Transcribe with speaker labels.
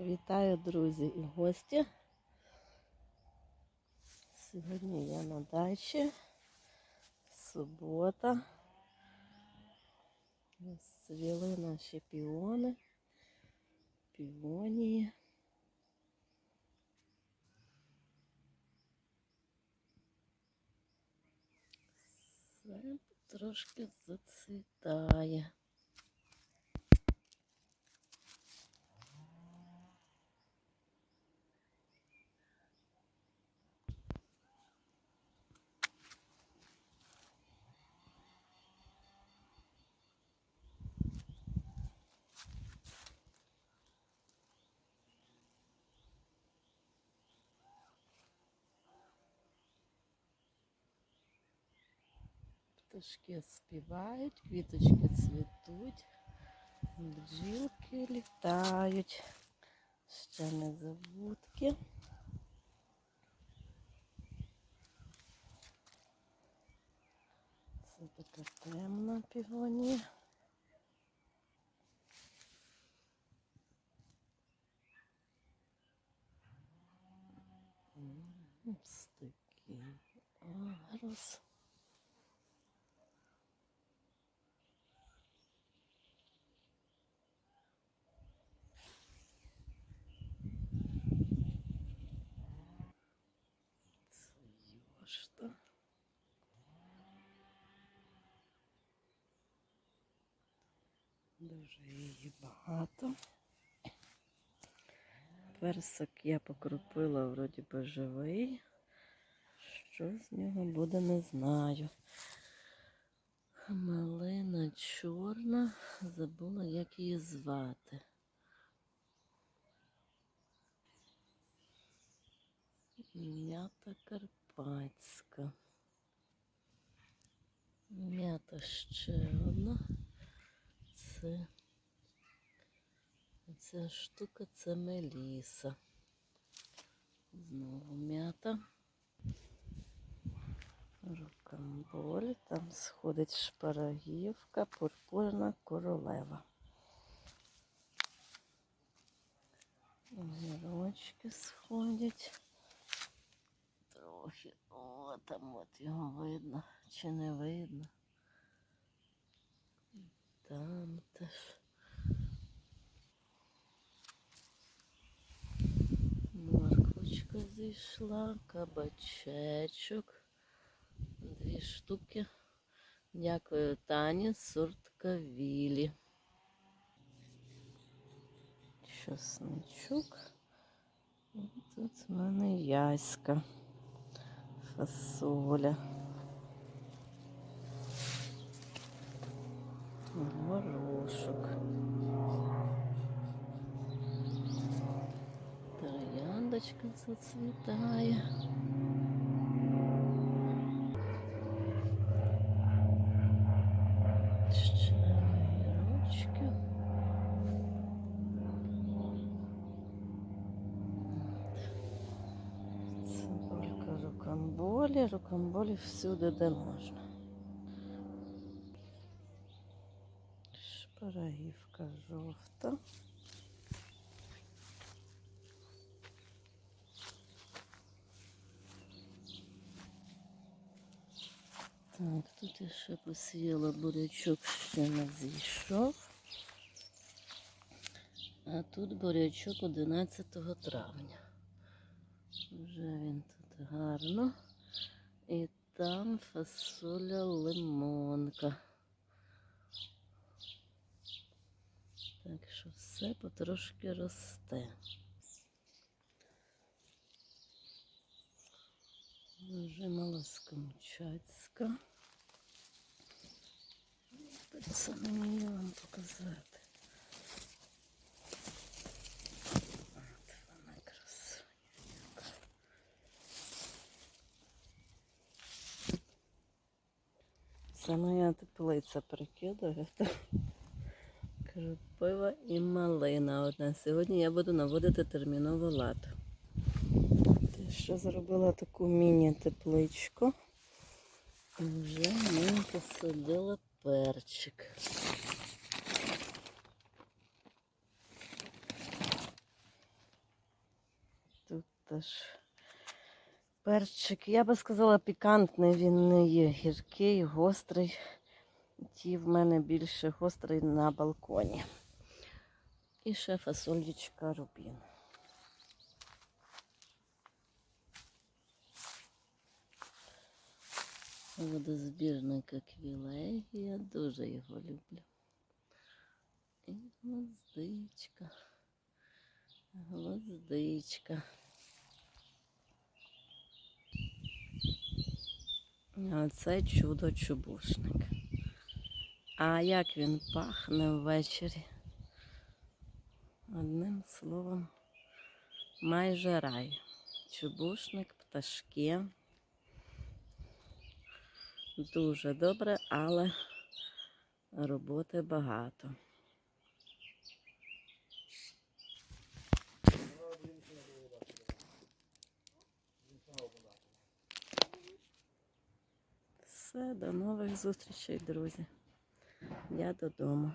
Speaker 1: Вітаю, друзі і гості. Сьогодні я на дачі. Субота. Розцвіли наші піони, півонії. Все трошки зацвітає. Пташки співають, квіточки цвітуть, бджілки літають, ще не забудки. Це така темна півонія. Ось такий агрос. Це йошта. Дуже її багато. Персик я покропила, вроді би живий. Що з нього буде, не знаю. Малина чорна, забула, як її звати. М'ята карпатська. М'ята ще одна. Це ця штука це меліса. Знову м'ята. Рукамболь, там сходить шпарагівка, пурпурна королева. Огірочки сходять. Трохи. О, там от його видно. Чи не видно? Там теж. Морквочка зійшла, кабачечок. Дві штуки. Дякую Тані, сорт Кавілі. Чесничок. І тут в мене яська. Фасоля. Горошок. Трояндочка зацвітає. Ще. Цибулька рукамболі, рукамболі всюди, де можна. Шпарагівка жовта. Так, тут я ще посіяла бурячок, ще не зійшов. А тут бурячок 11 травня. Вже він тут гарно. І там фасоля лимонка. Так що все потрошки росте. Вже малоскомчацька. Це мені вам показати. От вона красуня. Це моя теплиця прикидує. Крапива і малина одна. Сьогодні я буду наводити термінову лад. Що зробила таку міні-тепличку. І вже ми посадила перчик. Тут теж перчик. Я би сказала, пікантний, він не є гіркий, гострий. Ті в мене більше гострий на балконі. І ще фасолічка рубін. Водозбірник аквілегія, дуже його люблю. І гвоздичка. Гвоздичка. А це чудо чубушник. А як він пахне ввечері? Одним словом, майже рай. Чубушник, пташки. Дуже добре, але роботи багато. Все, до нових зустрічей, друзі. Я додому.